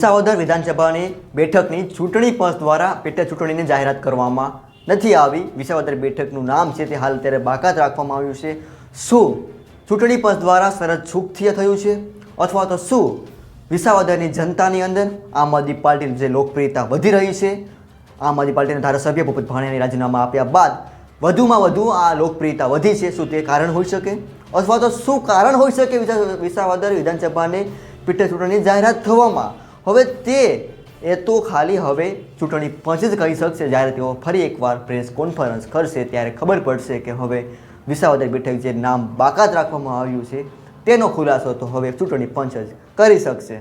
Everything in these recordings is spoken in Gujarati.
વિસાવદર વિધાનસભાની બેઠકની ચૂંટણી પંચ દ્વારા પેટા ચૂંટણીની જાહેરાત કરવામાં નથી આવી. વિસાવદર બેઠકનું નામ છે તે હાલ અત્યારે બાકાત રાખવામાં આવ્યું છે. શું ચૂંટણી પંચ દ્વારા શરત છૂકથી થયું છે? અથવા તો શું વિસાવદરની જનતાની અંદર આમ આદમી પાર્ટીની જે લોકપ્રિયતા વધી રહી છે? આમ આદમી પાર્ટીના ધારાસભ્ય ભૂપત ભાણિયાને રાજીનામા આપ્યા બાદ વધુમાં વધુ આ લોકપ્રિયતા વધી છે. શું તે કારણ હોઈ શકે? અથવા તો શું કારણ હોઈ શકે વિસાવદર વિધાનસભાની પેટા ચૂંટણીની જાહેરાત થવામાં હવે તે એ તો ખાલી હવે ચૂંટણી પંચ જ કહી શકશે. જ્યારે તેઓ ફરી એકવાર પ્રેસ કોન્ફરન્સ કરશે, ત્યારે ખબર પડશે કે હવે વિસાવદર બેઠક જે નામ બાકાત રાખવામાં આવ્યું છે, તેનો ખુલાસો તો હવે ચૂંટણી પંચ જ કરી શકશે.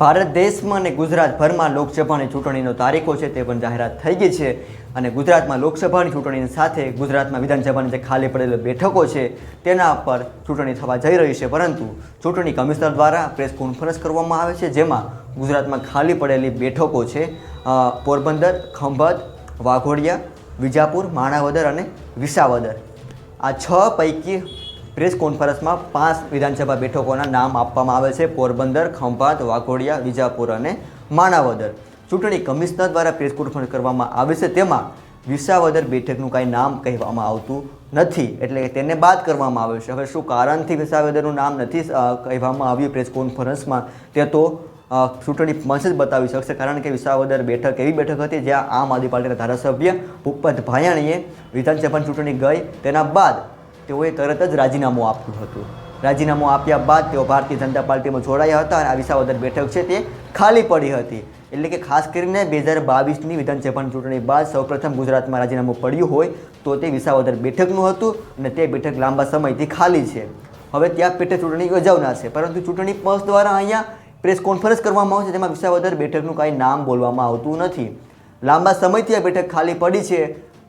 ભારત દેશમાં અને ગુજરાતભરમાં લોકસભાની ચૂંટણીનો તારીખો છે તે પણ જાહેરાત થઈ ગઈ છે. અને ગુજરાતમાં લોકસભાની ચૂંટણીની સાથે ગુજરાતમાં વિધાનસભાની જે ખાલી પડેલી બેઠકો છે તેના પર ચૂંટણી થવા જઈ રહી છે. પરંતુ ચૂંટણી કમિશનર દ્વારા પ્રેસ કોન્ફરન્સ કરવામાં આવે છે જેમાં ગુજરાતમાં ખાલી પડેલી બેઠકો છે પોરબંદર, ખંભાત, વાઘોડિયા, વિજાપુર, માણાવદર અને વિસાવદર. આ છ પૈકી પ્રેસ કોન્ફરન્સમાં પાંચ વિધાનસભા બેઠકોના નામ આપવામાં આવે છે. પોરબંદર, ખંભાત, વાઘોડિયા, વિજાપુર અને માણાવદર. ચૂંટણી કમિશનર દ્વારા પ્રેસ કોન્ફરન્સ કરવામાં આવે છે. તેમાં વિસાવદર બેઠકનું કાંઈ નામ કહેવામાં આવતું નથી. એટલે તેને બાદ કરવામાં આવે છે. હવે શું કારણથી વિસાવદરનું નામ નથી કહેવામાં આવ્યું પ્રેસ કોન્ફરન્સમાં? તે તો ચૂંટણી પંચ જ બતાવી શકશે. કારણ કે વિસાવદર બેઠક એવી બેઠક હતી જ્યાં આમ આદમી પાર્ટીના ધારાસભ્ય ભૂપત ભાયાણીએ વિધાનસભાની ચૂંટણી ગઈ. તેના બાદ તેઓએ તરત જ રાજીનામું આપ્યું હતું. રાજીનામું આપ્યા બાદ તેઓ ભારતીય જનતા પાર્ટીમાં જોડાયા હતા અને આ વિસાવદર બેઠક છે તે ખાલી પડી હતી. એટલે કે ખાસ કરીને બે હજાર બાવીસની વિધાનસભાની ચૂંટણી બાદ સૌપ્રથમ ગુજરાતમાં રાજીનામું પડ્યું હોય તો તે વિસાવદર બેઠકનું હતું અને તે બેઠક લાંબા સમયથી ખાલી છે. હવે ત્યાં પેટે ચૂંટણી યોજાવનાર છે. પરંતુ ચૂંટણી પંચ દ્વારા અહીંયા પ્રેસ કોન્ફરન્સ કરવામાં આવશે. તેમાં વિસાવદર બેઠકનું કાંઈ નામ બોલવામાં આવતું નથી. લાંબા સમયથી આ બેઠક ખાલી પડી છે.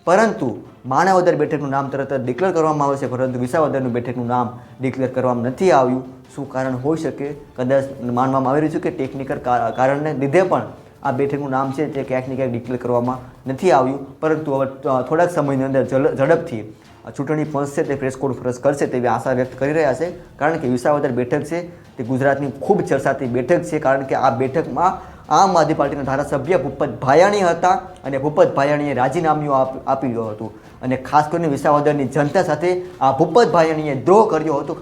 પરંતુ માણાવદર બેઠકનું નામ તરત જ ડિક્લેર કરવામાં આવે છે, પરંતુ વિસાવદરનું બેઠકનું નામ ડિક્લેર કરવામાં નથી આવ્યું. શું કારણ હોઈ શકે? કદાચ માનવામાં આવી રહ્યું છે કે ટેકનિકલ કારણને લીધે પણ આ બેઠકનું નામ છે તે ક્યાંક ને ક્યાંક ડિક્લેર કરવામાં નથી આવ્યું. પરંતુ હવે થોડાક સમયની અંદર ઝડપથી ચૂંટણી પંચ છે તે પ્રેસ કોન્ફરન્સ કરશે તેવી આશા વ્યક્ત કરી રહ્યા છે. કારણ કે વિસાવદર બેઠક છે, તે ગુજરાતની ખૂબ ચર્ચાતી બેઠક છે. કારણ કે આ બેઠકમાં આમ આદમી પાર્ટીના ધારાસભ્ય ભૂપત ભાયાણી હતા અને ભૂપત ભાયાણીએ રાજીનામું આપ, આપી દીધું હતું. અને ખાસ કરીને વિસાવદરની જનતા સાથે આ ભૂપત ભાયાણીએ દ્રોહ કર્યો હતો.